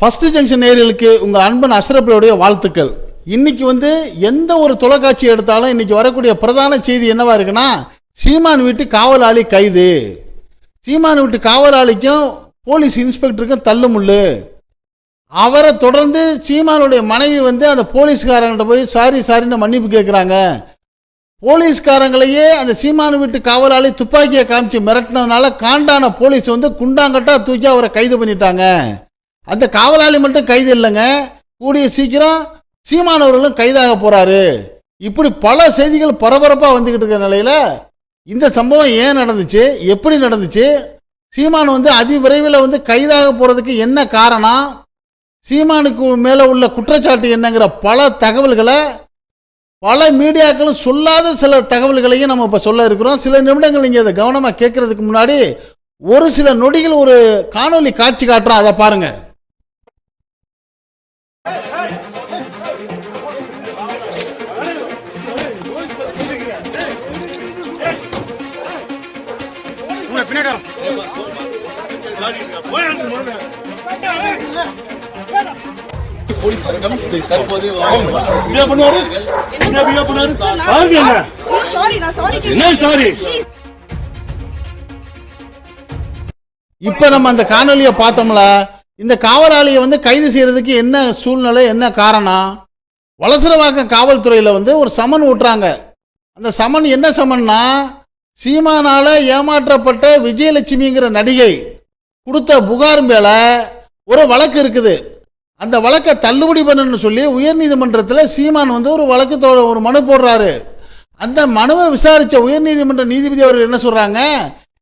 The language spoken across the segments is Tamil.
ஃபஸ்ட்டு ஜங்ஷன் நேர்களுக்கு உங்கள் அன்பன் அசரப்பிலுடைய வாழ்த்துக்கள். இன்னைக்கு வந்து எந்த ஒரு தொலைக்காட்சி எடுத்தாலும் இன்னைக்கு வரக்கூடிய பிரதான செய்தி என்னவா இருக்குன்னா சீமான் வீட்டு காவலாளி கைது. சீமான் வீட்டு காவலாளிக்கும் போலீஸ் இன்ஸ்பெக்டருக்கும் தள்ளுமுள்ளு. அவரை தொடர்ந்து சீமானுடைய மனைவி வந்து அந்த போலீஸ்காரங்கிட்ட போய் சாரி சாரின்னு மன்னிப்பு கேட்குறாங்க போலீஸ்காரங்களையே அந்த சீமானு வீட்டு காவலாளி துப்பாக்கியை காமிச்சு மிரட்டினதுனால காண்டான போலீஸ் வந்து குண்டாங்கட்டா தூக்கி அவரை கைது பண்ணிட்டாங்க. அந்த காவலாளி மட்டும் கைது இல்லைங்க. கூடிய சீக்கிரம் சீமானவர்களும் கைதாக போகிறாரு இப்படி பல செய்திகள் பரபரப்பாக வந்துக்கிட்டு இருக்கிற நிலையில் இந்த சம்பவம் ஏன் நடந்துச்சு? எப்படி நடந்துச்சு? சீமான் வந்து அதி விரைவில் வந்து கைதாக போகிறதுக்கு என்ன காரணம்? சீமானுக்கு மேலே உள்ள குற்றச்சாட்டு என்னங்கிற பல தகவல்களை பல மீடியாக்களும் சொல்லாத சில தகவல்களையும் நம்ம இப்போ சொல்ல இருக்கிறோம். சில நிமிடங்கள் நீங்கள் அதை கவனமாக கேட்கறதுக்கு முன்னாடி ஒரு சில நொடிகள் ஒரு காணொளி காட்சி காட்டுறோம். அதை பாருங்கள் போலீஸ் வர்க்கம் தற்போது என்ன? சாரி இப்போ நம்ம அந்த காணொலியை பார்த்தோம்ல இந்த காவலாளியை வந்து கைது செய்யறதுக்கு என்ன சூழ்நிலை என்ன காரணம்? வலசரவாக்கம் காவல்துறையில் வந்து ஒரு சமன் விட்டுறாங்க அந்த சமன் என்ன சமன்னா சீமானால ஏமாற்றப்பட்ட விஜயலட்சுமிங்கிற நடிகை கொடுத்த புகார் மேலே ஒரு வழக்கு இருக்குது. அந்த வழக்கை தள்ளுபடி பண்ணணும்னு சொல்லி உயர்நீதிமன்றத்தில் சீமான் வந்து ஒரு வழக்கு ஒரு மனு போடுறாரு. அந்த மனுவை விசாரித்த உயர்நீதிமன்ற நீதிபதி அவர்கள் என்ன சொல்கிறாங்க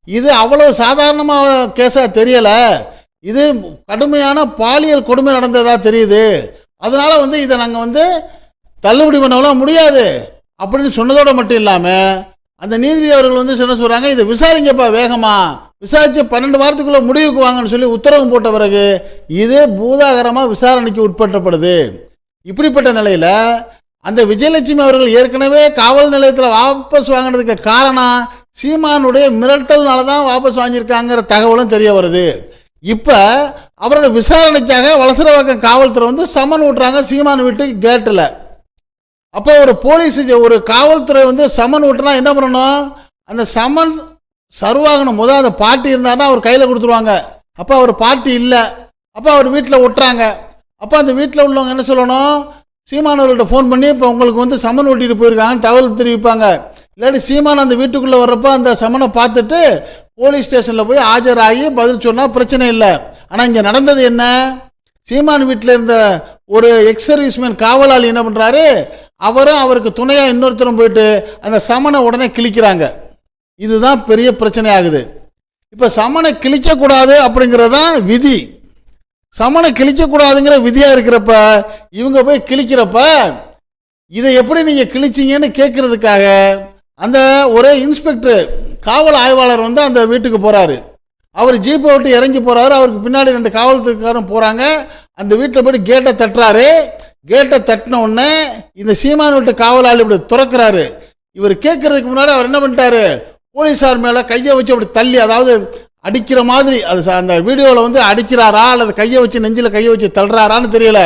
இது அவ்வளோ சாதாரணமாக கேஸாக தெரியலை. இது கடுமையான பாலியல் கொடுமை நடந்ததாக தெரியுது. அதனால் வந்து இதை நாங்கள் வந்து தள்ளுபடி பண்ணலாம் முடியாது அப்படின்னு சொன்னதோடு மட்டும் இல்லாமல் அந்த நீதிபதி அவர்கள் வந்து என்ன சொல்கிறாங்க இதை விசாரிங்கப்பா வேகமாக விசாரிச்சு பன்னெண்டு வாரத்துக்குள்ள முடிவுக்கு வாங்கன்னு சொல்லி உத்தரவு போட்ட பிறகு இது பூதாகரமாக விசாரணைக்கு உட்பட்டப்படுது இப்படிப்பட்ட நிலையில் அந்த விஜயலட்சுமி அவர்கள் ஏற்கனவே காவல் நிலையத்தில் வாபஸ் வாங்கினதுக்கு காரணம் சீமானுடைய மிரட்டல்னால தான் வாபஸ் வாங்கியிருக்காங்கிற தகவலும் தெரிய வருது. இப்போ அவரோட விசாரணைக்காக வலசரவாக்கம் காவல்துறை வந்து சம்மன் விட்டுறாங்க சீமான் வீட்டு கேட்டில். அப்போ ஒரு போலீஸ் ஒரு காவல்துறை வந்து சம்மன் விட்டுனா என்ன பண்ணணும்? அந்த சம்மன் சர்வாகனம் முதல் அந்த பாட்டி இருந்தாருன்னா அவர் கையில் கொடுத்துருவாங்க. அப்போ அவர் பாட்டி இல்லை. அப்போ அவர் வீட்டில் விட்டுறாங்க அப்போ அந்த வீட்டில் உள்ளவங்க என்ன சொல்லணும்? சீமானவர்கள்ட்ட ஃபோன் பண்ணி இப்போ உங்களுக்கு வந்து சமன் ஓட்டிட்டு போயிருக்காங்கன்னு தகவல் தெரிவிப்பாங்க. இல்லாட்டி சீமான் அந்த வீட்டுக்குள்ளே வர்றப்போ அந்த சமனை பார்த்துட்டு போலீஸ் ஸ்டேஷனில் போய் ஆஜராகி பதில் சொன்னால் பிரச்சனை இல்லை. ஆனால் இங்கே நடந்தது என்ன? சீமான் வீட்டில் இருந்த ஒரு எக்ஸ் சர்வீஸ்மேன் காவலாளி என்ன பண்ணுறாரு அவரும் அவருக்கு துணையாக இன்னொருத்தரும் போயிட்டு அந்த சமனை உடனே கிழிக்கிறாங்க. இதுதான் பெரிய பிரச்சனை ஆகுது இப்போ சமனை கிழிக்கக்கூடாது அப்படிங்கிறது தான் விதி. சமனை கிழிக்கக்கூடாதுங்கிற விதியாக இருக்கிறப்ப இவங்க போய் கிழிக்கிறப்ப இதை எப்படி நீங்கள் கிழிச்சிங்கன்னு கேட்குறதுக்காக அந்த ஒரே இன்ஸ்பெக்டர் காவல் ஆய்வாளர் வந்து அந்த வீட்டுக்கு போகிறாரு அவர் ஜீப்பை விட்டு இறங்கி போகிறாரு அவருக்கு பின்னாடி ரெண்டு காவல்துறைக்காரரும் போகிறாங்க அந்த வீட்டில் போய் கேட்டை தட்டுறாரு. கேட்டை தட்டின உடனே இந்த சீமான் வீட்டு காவலாளி இப்படி துறக்கிறாரு. இவர் கேட்கறதுக்கு முன்னாடி அவர் என்ன பண்ணிட்டாரு? போலீஸார் மேலே கையை வச்சு அப்படி தள்ளி அதாவது அடிக்கிற மாதிரி அது ச- அந்த வீடியோவில் வந்து அடிக்கிறாரா அல்லது கையை வச்சு நெஞ்சில் கையை வச்சு தள்ளுறாரான்னு தெரியல.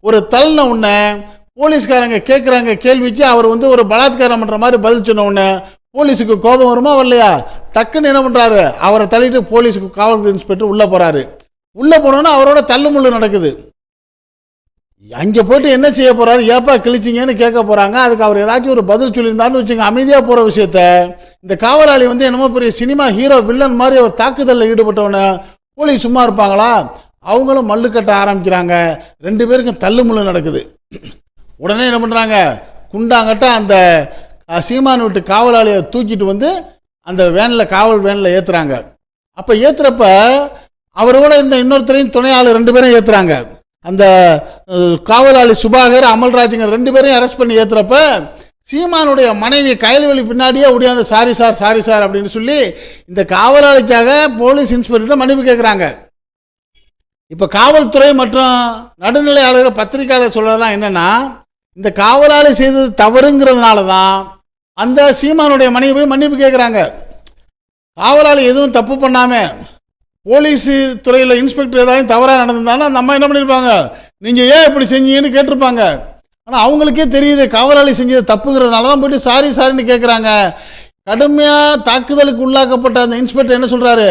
ஒரு தள்ளின உடனே போலீஸ்காரங்க கேட்குறாங்க கேள்விக்கு அவர் வந்து ஒரு பலாத்காரம் பண்ணுற மாதிரி பதில் சொன்ன உடனே போலீஸுக்கு கோபம் வருமா வரலையா? டக்குன்னு என்ன பண்ணுறாரு அவரை தள்ளிட்டு போலீஸுக்கு காவல் இன்ஸ்பெக்டர் உள்ளே போகிறாரு உள்ளே போனோன்னா அவரோட தள்ளுமுள்ளு நடக்குது. அங்கே போயிட்டு என்ன செய்ய போகிறாரு ஏப்பா கிழிச்சிங்கன்னு கேட்க போகிறாங்க அதுக்கு அவர் ஏதாச்சும் ஒரு பதில் சொல்லியிருந்தாருன்னு வச்சுங்க அமைதியாக போகிற விஷயத்த. இந்த காவலாளி வந்து என்னமோ பெரிய சினிமா ஹீரோ வில்லன் மாதிரி ஒரு தாக்குதலில் ஈடுபட்டவன போலீஸ் சும்மா இருப்பாங்களா? அவங்களும் மல்லு கட்ட ஆரம்பிக்கிறாங்க. ரெண்டு பேருக்கும் தள்ளுமுள்ளு நடக்குது. உடனே என்ன பண்ணுறாங்க குண்டாங்கட்ட அந்த சீமான் வீட்டு காவலாளியை தூக்கிட்டு வந்து அந்த வேனில் காவல் வேனில் ஏற்றுறாங்க அப்போ ஏற்றுறப்ப அவரோட இந்த இன்னொருத்தரையும் துணை ரெண்டு பேரும் ஏற்றுறாங்க அந்த காவலாளி சுபாகர் அமல்ராஜுங்க ரெண்டு பேரையும் அரெஸ்ட் பண்ணி ஏற்றுறப்ப சீமானுடைய மனைவி கயல்வெளி பின்னாடியே ஓடியாந்து சாரி சார் சாரி சார் அப்படின்னு சொல்லி இந்த காவலாளிக்காக போலீஸ் இன்ஸ்பெக்டர் மன்னிப்பு கேட்குறாங்க இப்போ காவல்துறை மற்றும் நடுநிலையாளர் பத்திரிகையாளர் சொல்கிறதெல்லாம் என்னன்னா இந்த காவலாளி செய்தது தவறுங்கிறதுனால தான் அந்த சீமானுடைய மனைவி போய் மன்னிப்பு கேட்குறாங்க காவலாளி எதுவும் தப்பு பண்ணாமல் போலீஸ் துறையில் இன்ஸ்பெக்டர் ஏதாவது தவறாக நடந்திருந்தாலும் அந்த அம்மா என்ன பண்ணியிருப்பாங்க நீங்கள் ஏன் இப்படி செஞ்சீங்கன்னு கேட்டிருப்பாங்க. ஆனால் அவங்களுக்கே தெரியுது காவலாளி செஞ்சது தப்புங்கிறதுனால தான் போயிட்டு சாரி சாரின்னு கேட்குறாங்க கடுமையாக தாக்குதலுக்கு உள்ளாக்கப்பட்ட அந்த இன்ஸ்பெக்டர் என்ன சொல்கிறாரு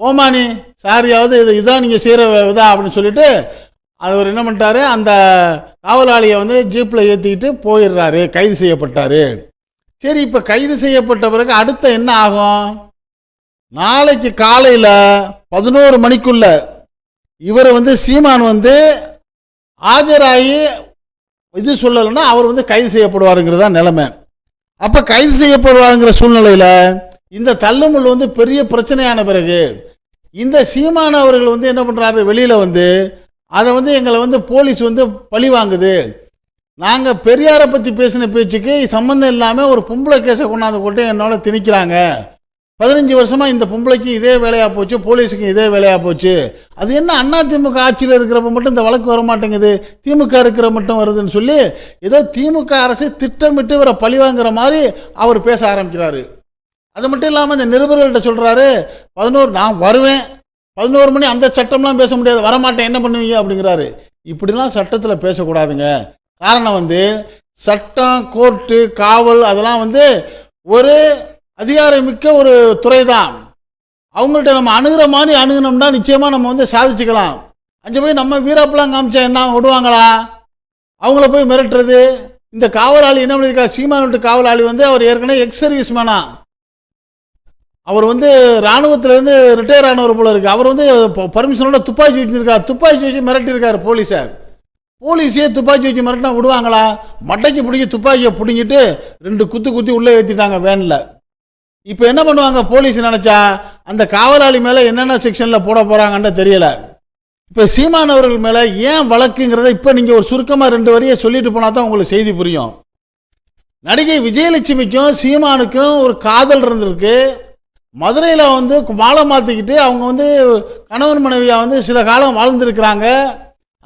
ஓமானி சாரியாவது இது இதான் நீங்கள் செய்கிற இதா? அப்படின்னு சொல்லிட்டு அவர் என்ன பண்ணிட்டாரு? அந்த காவலாளியை வந்து ஜீப்பில் ஏற்றிக்கிட்டு போயிடுறாரு கைது செய்யப்பட்டார். சரி இப்போ கைது செய்யப்பட்ட பிறகு அடுத்த என்ன ஆகும்? நாளைக்கு காலையில் பதினோரு மணிக்குள்ள இவர் வந்து சீமான் வந்து ஆஜராகி இது சொல்லலைன்னா அவர் வந்து கைது செய்யப்படுவாருங்கிறது தான் நிலைமை. அப்போ கைது செய்யப்படுவாருங்கிற சூழ்நிலையில் இந்த தள்ளுமுள் வந்து பெரிய பிரச்சனையான பிறகு இந்த சீமான அவர்கள் வந்து என்ன பண்ணுறாரு வெளியில் வந்து அதை வந்து எங்களை வந்து போலீஸ் வந்து பழி வாங்குது. நாங்கள் பெரியாரை பற்றி பேசின பேச்சுக்கு சம்மந்தம் இல்லாமல் ஒரு பொம்பளை கேஸை கொண்டாந்து போட்டு என்னோட திணிக்கிறாங்க. பதினஞ்சு வருஷமாக இந்த பொம்பளைக்கு இதே வேலையாக போச்சு போலீஸுக்கும் இதே வேலையாக போச்சு. அது என்ன அண்ணா திமுக ஆட்சியில் இருக்கிறப்ப மட்டும் இந்த வழக்கு வர மாட்டேங்குது? திமுக இருக்கிற மட்டும் வருதுன்னு சொல்லி ஏதோ திமுக அரசு திட்டமிட்டு இவரை பழிவாங்கிற மாதிரி அவர் பேச ஆரம்பிக்கிறாரு. அது மட்டும் இல்லாமல் இந்த நிருபர்கள்ட்ட சொல்கிறாரு பதினோரு நான் வருவேன். பதினோரு மணி அந்த சட்டம்லாம் பேச முடியாது. வரமாட்டேன். என்ன பண்ணுவீங்க? அப்படிங்கிறாரு. இப்படிலாம் சட்டத்தில் பேசக்கூடாதுங்க. காரணம் வந்து சட்டம் கோர்ட்டு காவல் அதெல்லாம் வந்து ஒரு அதிகாரமிக்க ஒரு துறை தான் அவங்கள்ட்ட நம்ம அணுகிற மாதிரி அணுகினோம்னா நிச்சயமாக நம்ம வந்து சாதிச்சுக்கலாம். அங்கே போய் நம்ம வீரப்பெல்லாம் காமிச்சா என்ன விடுவாங்களா அவங்கள போய் மிரட்டுறது. இந்த காவலாளி என்ன பண்ணியிருக்கா? சீமான் வீட்டு காவலாளி வந்து அவர் ஏற்கனவே எக்ஸ் சர்வீஸ் மேனா அவர் வந்து இராணுவத்திலேருந்து ரிட்டையர் ஆனவர் போல இருக்கு. அவர் வந்து பர்மிஷனோட துப்பாக்கி வச்சிருக்கார் துப்பாக்கி வச்சு மிரட்டியிருக்காரு போலீஸை. போலீஸே துப்பாக்கி வச்சு மிரட்டினா விடுவாங்களா? மட்டைக்கு பிடிச்சி துப்பாக்கியை பிடிங்கிட்டு ரெண்டு குத்து குத்தி உள்ளே ஏற்றிட்டாங்க வேனில். இப்போ என்ன பண்ணுவாங்க போலீஸ் நினச்சா? அந்த காவலாளி மேலே என்னென்ன செக்ஷனில் போட போகிறாங்கன்னு தெரியல. இப்போ சீமானவர்கள் மேலே ஏன் வழக்குங்கிறத இப்போ நீங்கள் ஒரு சுருக்கமாக ரெண்டு வரியை சொல்லிட்டு போனால் தான் உங்களுக்கு செய்தி புரியும். நடிகை விஜயலட்சுமிக்கும் சீமானுக்கும் ஒரு காதல் இருந்திருக்கு. மதுரையில் வந்து மாலை மாற்றிக்கிட்டு அவங்க வந்து கணவன் மனைவியாக வந்து சில காலம் வாழ்ந்துருக்கிறாங்க.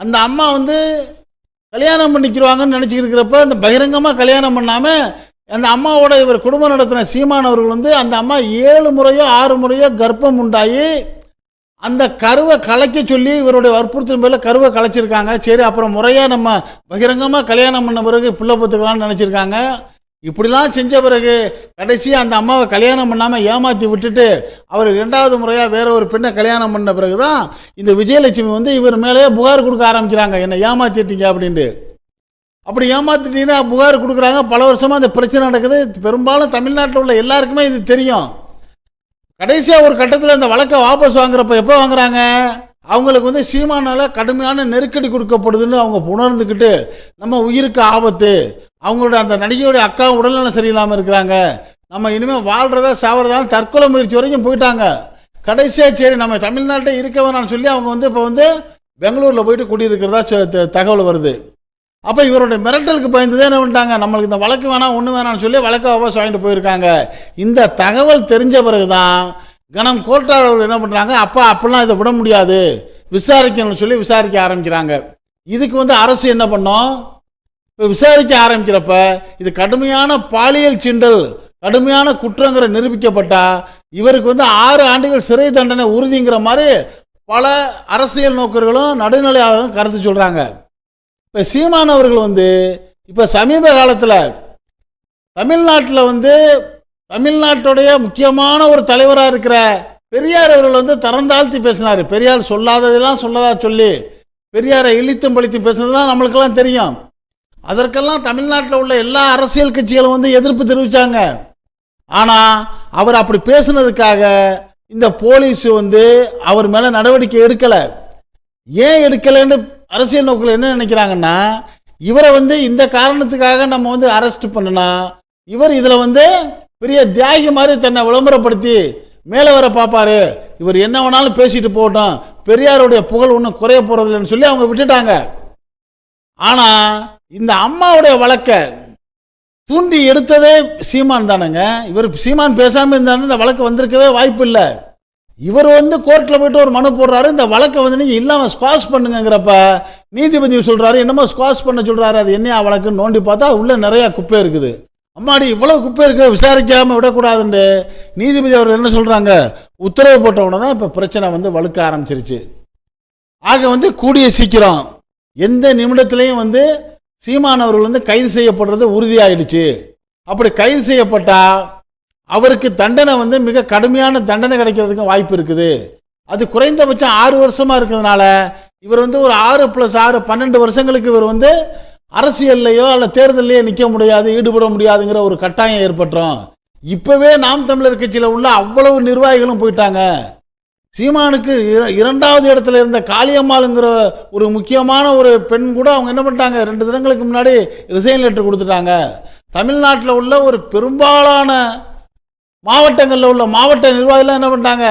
அந்த அம்மா வந்து கல்யாணம் பண்ணிக்கிடுவாங்கன்னு நினச்சிக்கிட்டு இருக்கிறப்ப அந்த பகிரங்கமாக கல்யாணம் பண்ணாமல் அந்த அம்மாவோட இவர் குடும்பம் நடத்தின சீமானவர்கள் வந்து அந்த அம்மா ஏழு முறையோ ஆறு முறையோ கர்ப்பம் உண்டாகி அந்த கருவை கலைக்க சொல்லி இவருடைய வற்புறுத்தின் மேலே கருவை கலைச்சிருக்காங்க. சரி அப்புறம் முறையாக நம்ம பகிரங்கமாக கல்யாணம் பண்ண பிறகு பிள்ளை பத்துக்கலாம்னு நினச்சிருக்காங்க. இப்படிலாம் செஞ்ச பிறகு கடைசி அந்த அம்மாவை கல்யாணம் பண்ணாமல் ஏமாற்றி விட்டுட்டு அவர் ரெண்டாவது முறையாக வேற ஒரு பெண்ணை கல்யாணம் பண்ண பிறகு தான் இந்த விஜயலட்சுமி வந்து இவர் மேலேயே புகார் கொடுக்க ஆரம்பிக்கிறாங்க. என்னை ஏமாற்றிட்டீங்க அப்படின்ட்டு. அப்படி ஏமாத்திட்டீங்கன்னா புகார் கொடுக்குறாங்க. பல வருஷமாக அந்த பிரச்சனை நடக்குது. பெரும்பாலும் தமிழ்நாட்டில் உள்ள எல்லாருக்குமே இது தெரியும். கடைசியாக ஒரு கட்டத்தில் இந்த வழக்கை வாபஸ் வாங்குறப்ப எப்போ வாங்குறாங்க? அவங்களுக்கு வந்து சீமானால் கடுமையான நெருக்கடி கொடுக்கப்படுதுன்னு அவங்க உணர்ந்துக்கிட்டு நம்ம உயிருக்கு ஆபத்து. அவங்களோட அந்த நடிகையோட அக்கா உடல்நலம் சரியில்லாமல் இருக்கிறாங்க. நம்ம இனிமேல் வாழ்கிறதா சாவறதான்னு தற்கொலை முயற்சி வரைக்கும் போயிட்டாங்க. கடைசியாக சரி நம்ம தமிழ்நாட்டை இருக்க வேணாம்னு சொல்லி அவங்க வந்து இப்போ வந்து பெங்களூரில் போயிட்டு குடியிருக்கிறதா த- தகவல் வருது. அப்போ இவருடைய மிரட்டலுக்கு பயந்து தான் என்ன பண்ணிட்டாங்க? நம்மளுக்கு இந்த வழக்கு வேணாம் ஒன்று வேணாம்னு சொல்லி வழக்கை வாபஸ் வாங்கிட்டு போயிருக்காங்க. இந்த தகவல் தெரிஞ்ச பிறகு தான் கணம் கோர்ட்டார் அவர்கள் என்ன பண்ணுறாங்க அப்பா அப்படிலாம் இதை விட முடியாது. விசாரிக்கணும்னு சொல்லி விசாரிக்க ஆரம்பிக்கிறாங்க. இதுக்கு வந்து அரசு என்ன பண்ணோம்? இப்போ விசாரிக்க ஆரம்பிக்கிறப்ப இது கடுமையான பாலியல் சிண்டல் கடுமையான குற்றங்கிற நிரூபிக்கப்பட்டால் இவருக்கு வந்து ஆறு ஆண்டுகள் சிறை தண்டனை உறுதிங்கிற மாதிரி பல அரசியல் நோக்கர்களும் நடுநிலையாளர்களும் கருத்து சொல்கிறாங்க இப்போ சீமான் அவர்கள் வந்து இப்போ சமீப காலத்தில் தமிழ்நாட்டில் வந்து தமிழ்நாட்டுடைய முக்கியமான ஒரு தலைவராக இருக்கிற பெரியார் அவர்கள் வந்து தரந்தாழ்த்தி பேசினார். பெரியார் சொல்லாததெல்லாம் சொல்லதா சொல்லி பெரியாரை இழித்தும் பழித்தும் பேசுனதுலாம் நம்மளுக்கெல்லாம் தெரியும். அதற்கெல்லாம் தமிழ்நாட்டில் உள்ள எல்லா அரசியல் கட்சிகளும் வந்து எதிர்ப்பு தெரிவித்தாங்க ஆனால் அவர் அப்படி பேசுனதுக்காக இந்த போலீஸ் வந்து அவர் மேலே நடவடிக்கை எடுக்கலை. ஏன் எடுக்கலைன்னு அரசியல் நோக்கில் என்ன நினைக்கிறாங்கன்னா இவரை வந்து இந்த காரணத்துக்காக நம்ம வந்து அரெஸ்ட் பண்ணனா இவர் இதில் வந்து பெரிய தியாகி மாதிரி தன்னை விளம்பரப்படுத்தி மேலே வர பார்ப்பாரு. இவர் என்ன வேணாலும் பேசிட்டு போகட்டும். பெரியாருடைய புகழ் ஒன்றும் குறைய போகிறதில்லன்னு சொல்லி அவங்க விட்டுட்டாங்க. ஆனால் இந்த அம்மாவுடைய வழக்கை தூண்டி எடுத்ததே சீமான் தானேங்க. இவர் சீமான் பேசாமல் இருந்தாலும் இந்த வழக்கு வந்திருக்கவே வாய்ப்பு இல்லை. இவர் வந்து கோர்ட்டில் போயிட்டு ஒரு மனு போடுறாரு இந்த வழக்கை வந்து நீங்கள் இல்லாமல் ஸ்குவாஷ் பண்ணுங்கிறப்ப நீதிபதி சொல்கிறாரு என்னமோ ஸ்குவாஷ் பண்ண சொல்கிறாரு அது என்ன வழக்குன்னு நோண்டி பார்த்தா உள்ளே நிறையா குப்பை இருக்குது. அம்மாடி இவ்வளோ குப்பை இருக்குது விசாரிக்காமல் விடக்கூடாதுண்டு. நீதிபதி அவர்கள் என்ன சொல்கிறாங்க உத்தரவு போட்ட உடனே தான் இப்போ பிரச்சனை வந்து வலுக்க ஆரம்பிச்சிருச்சு. ஆக வந்து கூடிய சீக்கிரம் எந்த நிமிடத்துலையும் வந்து சீமானவர்கள் வந்து கைது செய்யப்படுறது உறுதியாயிடுச்சு. அப்படி கைது செய்யப்பட்டால் அவருக்கு தண்டனை வந்து மிக கடுமையான தண்டனை கிடைக்கிறதுக்கு வாய்ப்பு இருக்குது. அது குறைந்தபட்சம் ஆறு வருஷமாக இருக்கிறதுனால இவர் வந்து ஒரு ஆறு ப்ளஸ் ஆறு பன்னெண்டு வருஷங்களுக்கு இவர் வந்து அரசியல்லையோ அல்ல தேர்தலையோ நிற்க முடியாது ஈடுபட முடியாதுங்கிற ஒரு கட்டாயம் ஏற்பட்டுரும். இப்போவே நாம் தமிழர் கட்சியில் உள்ள அவ்வளவு நிர்வாகிகளும் போயிட்டாங்க. சீமானுக்கு இர- இரண்டாவது இடத்துல இருந்த காளியம்மாளுங்கிற ஒரு முக்கியமான ஒரு பெண் கூட அவங்க என்ன பண்ணிட்டாங்க? ரெண்டு தினங்களுக்கு முன்னாடி ரிசைன் லெட்டர் கொடுத்துட்டாங்க. தமிழ்நாட்டில் உள்ள ஒரு பெரும்பாலான மாவட்டங்களில் உள்ள மாவட்ட நிர்வாகிகள் என்ன பண்ணிட்டாங்க?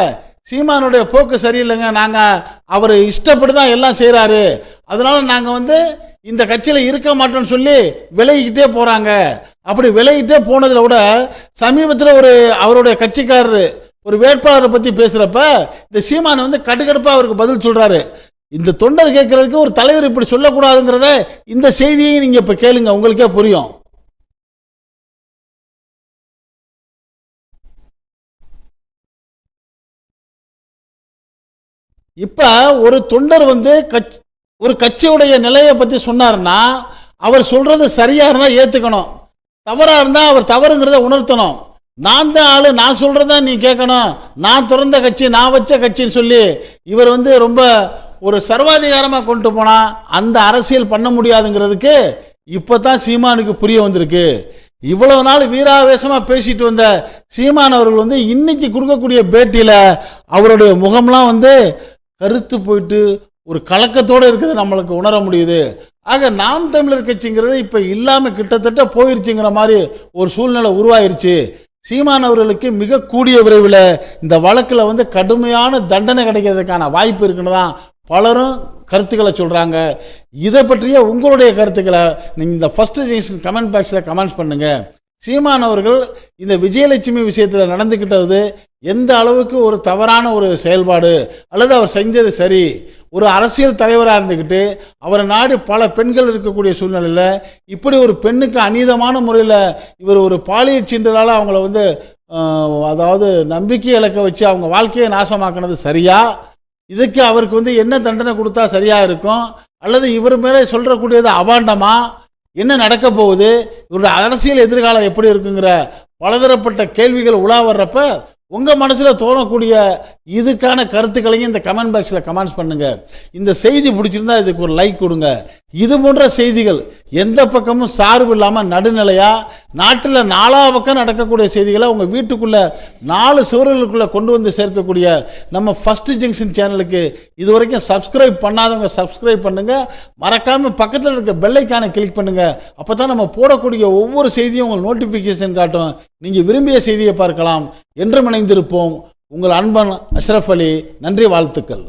சீமானுடைய போக்கு சரியில்லைங்க. நாங்கள் அவர் இஷ்டப்படி தான் எல்லாம் செய்கிறாரு அதனால நாங்கள் வந்து இந்த கட்சியில் இருக்க மாட்டோம்னு சொல்லி விலகிக்கிட்டே போகிறாங்க அப்படி விலகிட்டே போனதில் விட சமீபத்தில் ஒரு அவருடைய கட்சிக்காரர் ஒரு வேட்பாளரை பற்றி பேசுகிறப்ப இந்த சீமான் வந்து கடுக்கடுப்பாக அவருக்கு பதில் சொல்கிறாரு இந்த தொண்டர் கேட்குறதுக்கு ஒரு தலைவர் இப்படி சொல்லக்கூடாதுங்கிறத இந்த செய்தியை நீங்கள் இப்போ கேளுங்க. உங்களுக்கே புரியும். இப்போ ஒரு தொண்டர் வந்து கட்சி ஒரு கட்சியுடைய நிலையை பற்றி சொன்னார்னா அவர் சொல்கிறது சரியாக இருந்தால் ஏற்றுக்கணும் தவறாக இருந்தால் அவர் தவறுங்கிறத உணர்த்தணும். நான் தான் ஆளு நான் சொல்கிறத நீ கேட்கணும். நான் திறந்த கட்சி நான் வச்ச கட்சின்னு சொல்லி இவர் வந்து ரொம்ப ஒரு சர்வாதிகாரமாக கொண்டு போனால் அந்த அரசியல் பண்ண முடியாதுங்கிறதுக்கு இப்போ தான் சீமானுக்கு புரிய வந்திருக்கு. இவ்வளவு நாள் வீராவேசமாக பேசிட்டு வந்த சீமான் அவர்கள் வந்து இன்னைக்கு கொடுக்கக்கூடிய பேட்டியில் அவருடைய முகம்லாம் வந்து கருத்து போயிட்டு ஒரு கலக்கத்தோடு இருக்கிறது நம்மளுக்கு உணர முடியுது. ஆக நாம் தமிழர் கட்சிங்கிறது இப்போ இல்லாமல் கிட்டத்தட்ட போயிருச்சுங்கிற மாதிரி ஒரு சூழ்நிலை உருவாயிருச்சு. சீமான் அவர்களுக்கு மிக கூடிய விரைவில் இந்த வழக்கில் வந்து கடுமையான தண்டனை கிடைக்கிறதுக்கான வாய்ப்பு இருக்குன்னு தான் பலரும் கருத்துக்களை சொல்கிறாங்க இதை பற்றிய உங்களுடைய கருத்துக்களை நீங்கள் இந்த ஃபஸ்ட்டு ஜெயிஷன் கமெண்ட் பாக்ஸில் கமெண்ட்ஸ் பண்ணுங்கள் சீமான் அவர்கள் இந்த விஜயலட்சுமி விஷயத்தில் நடந்துக்கிட்டது எந்த அளவுக்கு ஒரு தவறான ஒரு செயல்பாடு அல்லது அவர் செஞ்சது சரி? ஒரு அரசியல் தலைவராக இருந்துக்கிட்டு அவரை நாடி பல பெண்கள் இருக்கக்கூடிய சூழ்நிலையில் இப்படி ஒரு பெண்ணுக்கு அநீதமான முறையில் இவர் ஒரு பாலியல் சீண்டலால் அவங்கள வந்து அதாவது நம்பிக்கை இழக்க வச்சு அவங்க வாழ்க்கையை நாசமாக்குனது சரியா? இதுக்கு அவருக்கு வந்து என்ன தண்டனை கொடுத்தா சரியாக இருக்கும்? அல்லது இவர் மேலே சொல்கிறக்கூடியது அபாண்டமாக என்ன நடக்க போகுது? இவருடைய அரசியல் எதிர்காலம் எப்படி இருக்குங்கிற பலதரப்பட்ட கேள்விகள் உலா வர்றப்ப உங்கள் மனசில் தோணக்கூடிய இதுக்கான கருத்துக்களையும் இந்த கமெண்ட் பாக்ஸில் கமெண்ட்ஸ் பண்ணுங்கள் இந்த செய்தி பிடிச்சிருந்தா இதுக்கு ஒரு லைக் கொடுங்க. இது போன்ற செய்திகள் எந்த பக்கமும் சார்பு இல்லாமல் நடுநிலையாக நாட்டில் நாலா பக்கம் நடக்கக்கூடிய செய்திகளை உங்கள் வீட்டுக்குள்ளே நாலு சுவர்களுக்குள்ளே கொண்டு வந்து சேர்க்கக்கூடிய நம்ம ஃபஸ்ட்டு ஜங்ஷன் சேனலுக்கு இது வரைக்கும் சப்ஸ்கிரைப் பண்ணாதவங்க சப்ஸ்கிரைப் பண்ணுங்கள் மறக்காமல் பக்கத்தில் இருக்க பெல்லைக்கான கிளிக் பண்ணுங்கள் அப்போ தான் நம்ம போடக்கூடிய ஒவ்வொரு செய்தியும் உங்கள் நோட்டிஃபிகேஷன் காட்டும். நீங்கள் விரும்பிய செய்தியை பார்க்கலாம். என்றும் இணைந்திருப்போம். உங்கள் அன்பன் அஷ்ரஃப் அலி. நன்றி வாழ்த்துக்கள்.